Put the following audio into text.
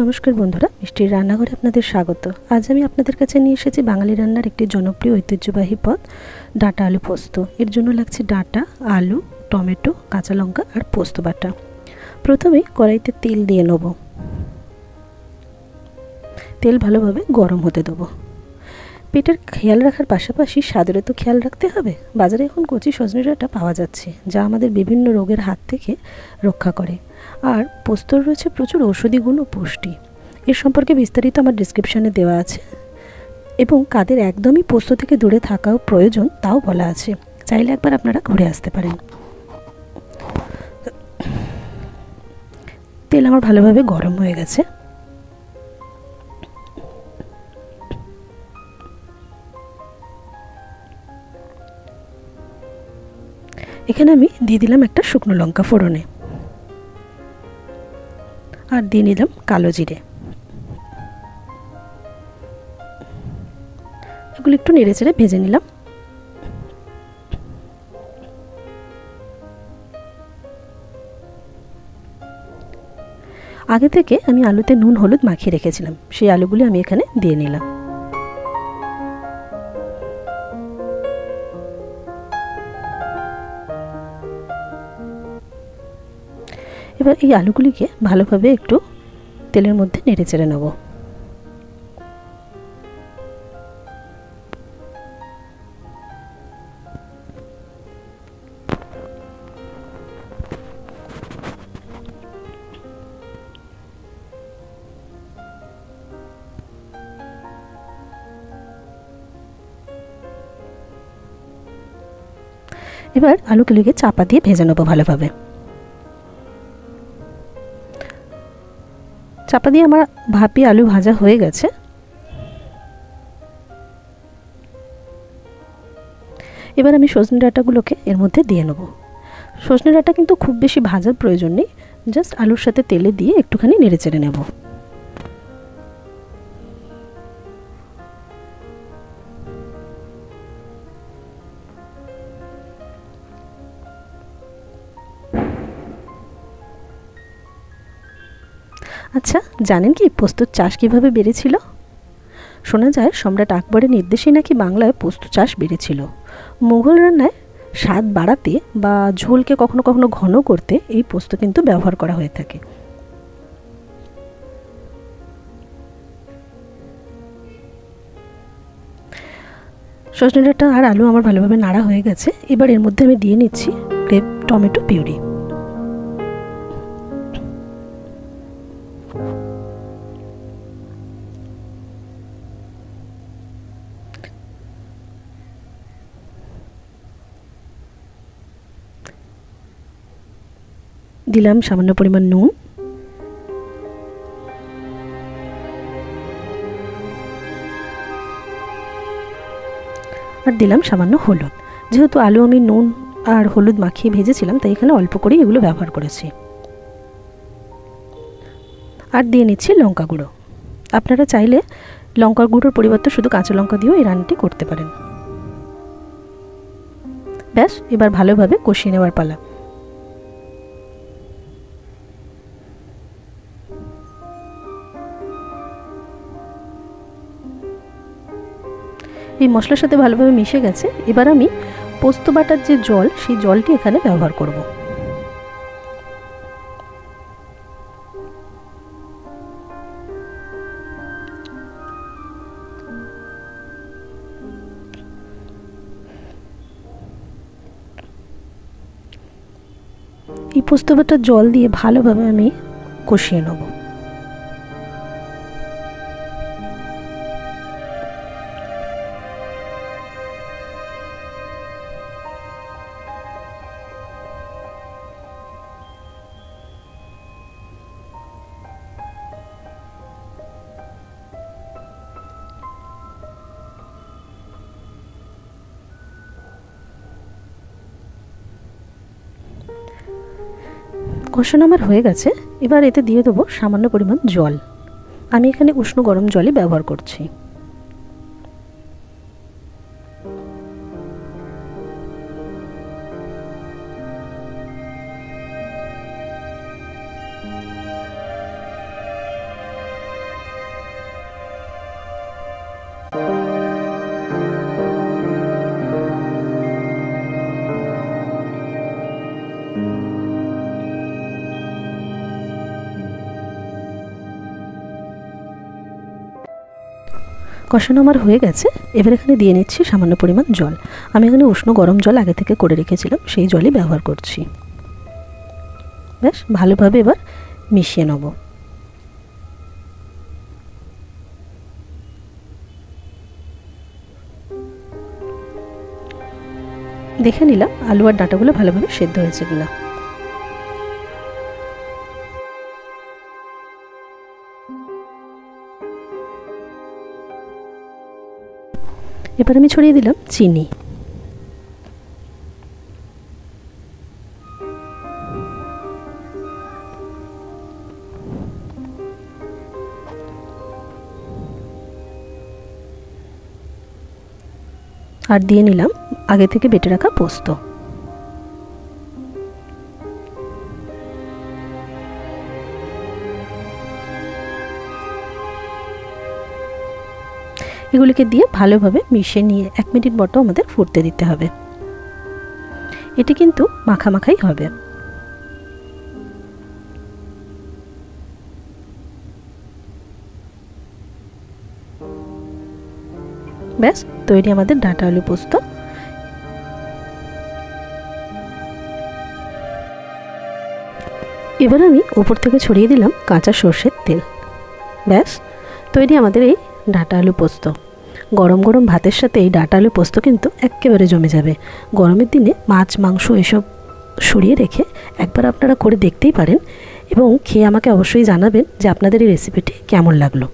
নমস্কার বন্ধুরা মিষ্টির রান্নাঘরে আপনাদের স্বাগত। আজ আমি আপনাদের কাছে নিয়ে এসেছি বাঙালি রান্নার একটি জনপ্রিয় ঐতিহ্যবাহী পদ, ডাটা আলু পোস্ত। এর জন্য লাগছে ডাটা, আলু, টমেটো, কাঁচা লঙ্কা আর পোস্ত বাটা। প্রথমে কড়াইতে তেল দিয়ে নেব। তেল ভালোভাবে গরম হতে দেবো। পেটের খেয়াল রাখার পাশাপাশি স্বাদেরও তো খেয়াল রাখতে হবে। বাজারে এখন কচি সজনে ডাঁটা পাওয়া যাচ্ছে, যা আমাদের বিভিন্ন রোগের হাত থেকে রক্ষা করে। আর পোস্তর রয়েছে প্রচুর ঔষধি গুণ ও পুষ্টি। এর সম্পর্কে বিস্তারিত আমার ডিসক্রিপশানে দেওয়া আছে। এবং কাদের একদমই পোস্ত থেকে দূরে থাকাও প্রয়োজন, তাও বলা আছে। চাইলে একবার আপনারা ঘুরে আসতে পারেন। তেল আমার ভালোভাবে গরম হয়ে গেছে। এখানে আমি দিয়ে দিলাম একটা শুকনো লঙ্কা ফোড়নে। আর দিয়ে নিলাম কালো জিরে। এগুলো একটু নেড়ে চেড়ে ভেজে নিলাম। আগে থেকে আমি আলুতে নুন, হলুদ মাখিয়ে রেখেছিলাম। সেই আলুগুলি আমি এখানে দিয়ে নিলাম। এবার এই আলুগুলিকে ভালোভাবে একটু তেলের মধ্যে নেড়ে চেড়ে নেব। এবার আলুগুলিকে চাপা দিয়ে ভেজে নেব ভালোভাবে। চাপা দিয়ে আমার ভাপি আলু ভাজা হয়ে গেছে। এবার আমি সজনে ডাটাগুলোকে এর মধ্যে দিয়ে নেব। সজনে ডাঁটা কিন্তু খুব বেশি ভাজার প্রয়োজন নেই, জাস্ট আলুর সাথে তেলে দিয়ে একটুখানি নেড়ে চেড়ে নেব। আচ্ছা জানেন কি পোস্তর চাষ কীভাবে বেড়েছিল? শোনা যায় সম্রাট আকবরের নির্দেশেই নাকি বাংলায় পোস্ত চাষ বেড়েছিল। মুঘল রান্নায় স্বাদ বাড়াতে বা ঝোলকে কখনো কখনো ঘন করতে এই পোস্ত কিন্তু ব্যবহার করা হয়ে থাকে। সজনে ডাঁটা আর আলু আমার ভালোভাবে নাড়া হয়ে গেছে। এবার এর মধ্যে আমি দিয়ে নিচ্ছি গ্রেপ টমেটো পিউরি। দিলাম সামান্য পরিমাণ নুন। আর দিলাম সামান্য হলুদ। যেহেতু আলু আমি নুন আর হলুদ মাখিয়ে ভেজেছিলাম, তাই এখানে অল্প করেই এগুলো ব্যবহার করেছি। আর দিয়ে নিচ্ছি লঙ্কা গুঁড়ো। আপনারা চাইলে লঙ্কার গুঁড়োর পরিবর্তে শুধু কাঁচা লঙ্কা দিয়েও এই রান্নাটি করতে পারেন। ব্যাস, এবার ভালোভাবে কষিয়ে নেওয়ার পালা। এই মশলার সাথে ভালোভাবে মিশে গেছে। এবার আমি পোস্ত বাটার যে জল, সেই জলটি এখানে ব্যবহার করব। এই পোস্ত বাটার জল দিয়ে ভালোভাবে আমি কষিয়ে নেব। কষানো আমার হয়ে গেছে, এবার এতে দিয়ে দেবো সামান্য পরিমাণ জল। আমি এখানে উষ্ণ গরম জলই ব্যবহার করছি। কষানো আমার হয়ে গেছে। এবার এখানে দিয়ে নিচ্ছি সামান্য পরিমাণ জল। আমি এখানে উষ্ণ গরম জল আগে থেকে করে রেখেছিলাম, সেই জলই ব্যবহার করছি। ব্যাস ভালোভাবে এবার মিশিয়ে নেব। দেখে নিলাম আলু আর ডাঁটাগুলো ভালোভাবে সেদ্ধ হয়েছে কিনা। এবার আমি ছড়িয়ে দিলাম চিনি। আর দিয়ে নিলাম আগে থেকে বেটে রাখা পোস্ত। এগুলিকে দিয়ে ভালোভাবে মিশিয়ে নিয়ে এক মিনিট মতো আমাদের ফুটতে দিতে হবে। এটি কিন্তু মাখামাখাই হবে। ব্যাস, তৈরি আমাদের ডাটা আলু পোস্ত। এবার আমি ওপর থেকে ছড়িয়ে দিলাম কাঁচা সর্ষের তেল। ব্যাস, তৈরি আমাদের এই ডাটা আলু পোস্ত। গরম গরম ভাতের সাথে এই ডাটা আলু পোস্ত কিন্তু একেবারে জমে যাবে। গরমের দিনে মাছ, মাংস এসব সরিয়ে রেখে একবার আপনারা করে দেখতেই পারেন এবং খেয়ে আমাকে অবশ্যই জানাবেন যে আপনাদের এই রেসিপিটি কেমন লাগল।